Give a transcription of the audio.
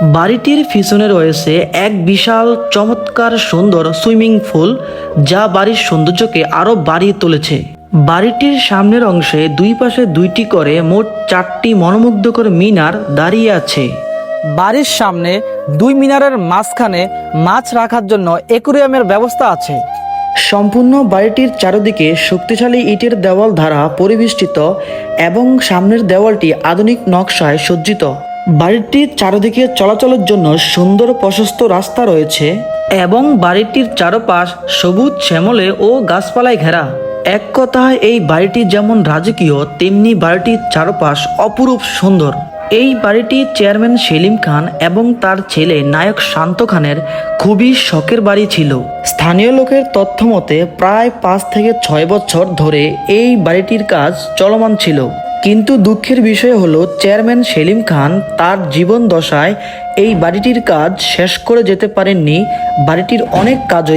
বাড়িটির পিছনে রয়েছে এক বিশাল, চমৎকার, সুন্দর সুইমিং পুল, যা বাড়ির সৌন্দর্যকে আরও বাড়িয়ে তুলেছে। বাড়িটির সামনের অংশে দুই পাশে দুইটি করে মোট চারটি মনোমুগ্ধকর মিনার দাঁড়িয়ে আছে। বাড়ির সামনে দুই মিনারের মাঝখানে মাছ রাখার জন্য একুরিয়ামের ব্যবস্থা আছে। সম্পূর্ণ বাড়িটির চারদিকে শক্তিশালী ইটের দেওয়াল দ্বারা পরিবেষ্টিত এবং সামনের দেওয়ালটি আধুনিক নকশায় সজ্জিত। বাড়িটির চারদিকে চলাচলের জন্য সুন্দর প্রশস্ত রাস্তা রয়েছে এবং বাড়িটির চারপাশ সবুজ শ্যামলে ও গাছপালায় ঘেরা। এক কথায়, এই বাড়িটি যেমন রাজকীয়, তেমনি বাড়িটির চারপাশ অপরূপ সুন্দর। এই বাড়িটি চেয়ারম্যান সেলিম খান এবং তার ছেলে নায়ক শান্ত খানের খুবই শখের বাড়ি ছিল। স্থানীয় লোকের তথ্য মতে, প্রায় পাঁচ থেকে ছয় বছর ধরে এই বাড়িটির কাজ চলমান ছিল। কিন্তু দুঃখের বিষয় হলো, চেয়ারম্যান সেলিম খান তার জীবন দশায় এই বাড়িটির কাজ শেষ করে যেতে পারেননি। বাড়িটির অনেক কাজই